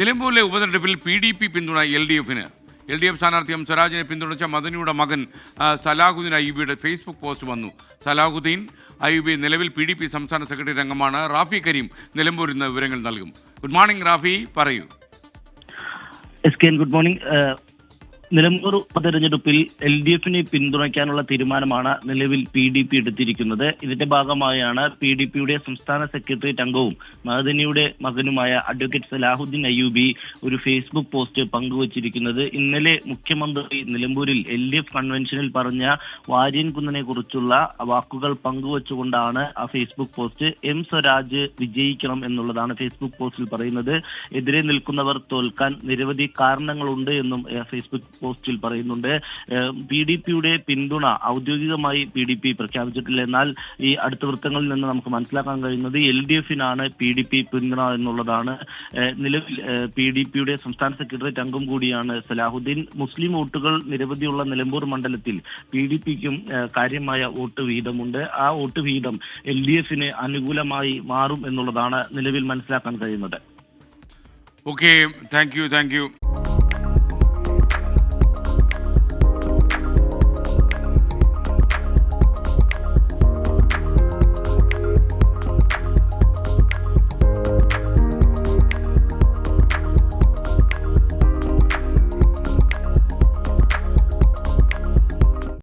നിലമ്പൂരിലെ ഉപതെരഞ്ഞെടുപ്പിൽ P D P പിന്തുണ എൽ ഡി എഫിന്. എൽ ഡി എഫ് സ്ഥാനാർത്ഥി എം സ്വരാജിനെ പിന്തുണച്ച മദനിയുടെ മകൻ സലാഹുദ്ദീൻ അയ്യൂബിയുടെ ഫേസ്ബുക്ക് പോസ്റ്റ് വന്നു. സലാഹുദ്ദീൻ അയ്യൂബി നിലവിൽ പി ഡി പി സംസ്ഥാന സെക്രട്ടറി രംഗമാണ്. റാഫി കരീം നിലമ്പൂരിൽ നിന്ന് വിവരങ്ങൾ നൽകും. Good morning Rafi. പറയൂ. S K good morning. Nilambur ഉപതെരഞ്ഞെടുപ്പിൽ എൽ ഡി എഫിനെ പിന്തുണയ്ക്കാനുള്ള തീരുമാനമാണ് നിലവിൽ പി ഡി പി എടുത്തിരിക്കുന്നത്. ഇതിന്റെ ഭാഗമായാണ് പി ഡി പിയുടെ സംസ്ഥാന സെക്രട്ടേറിയറ്റ് അംഗവും മഹദനിയുടെ മകനുമായ അഡ്വക്കേറ്റ് സലാഹുദ്ദീൻ അയ്യൂബി ഒരു ഫേസ്ബുക്ക് പോസ്റ്റ് പങ്കുവച്ചിരിക്കുന്നത്. ഇന്നലെ മുഖ്യമന്ത്രി നിലമ്പൂരിൽ എൽ ഡി എഫ് കൺവെൻഷനിൽ പറഞ്ഞ വാര്യൻകുന്നനെ കുറിച്ചുള്ള വാക്കുകൾ പങ്കുവച്ചുകൊണ്ടാണ് ആ ഫേസ്ബുക്ക് പോസ്റ്റ്. എം സ്വരാജ് വിജയിക്കണം എന്നുള്ളതാണ് ഫേസ്ബുക്ക് പോസ്റ്റിൽ പറയുന്നത്. എതിരെ നിൽക്കുന്നവർ തോൽക്കാൻ നിരവധി കാരണങ്ങളുണ്ട് എന്നും ഫേസ്ബുക്ക് പോസ്റ്റിൽ പറയുന്നുണ്ട്. പി ഡി പിയുടെ പിന്തുണ ഔദ്യോഗികമായി പി ഡി പി പ്രഖ്യാപിച്ചിട്ടില്ല. എന്നാൽ ഈ അടുത്ത വൃത്തങ്ങളിൽ നിന്ന് നമുക്ക് മനസ്സിലാക്കാൻ കഴിയുന്നത് എൽ ഡി എഫിനാണ് പി ഡി പി പിന്തുണ എന്നുള്ളതാണ്. നിലവിൽ പി ഡി പിയുടെ സംസ്ഥാന സെക്രട്ടേറിയറ്റ് അംഗം കൂടിയാണ് സലാഹുദ്ദീൻ. മുസ്ലിം വോട്ടുകൾ നിരവധിയുള്ള നിലമ്പൂർ മണ്ഡലത്തിൽ പി ഡി പിക്കും കാര്യമായ വോട്ട് വീതമുണ്ട് ആ വോട്ട് വീതം എൽ ഡി എഫിന് അനുകൂലമായി മാറും എന്നുള്ളതാണ് നിലവിൽ മനസ്സിലാക്കാൻ കഴിയുന്നത്. Okay thank you thank you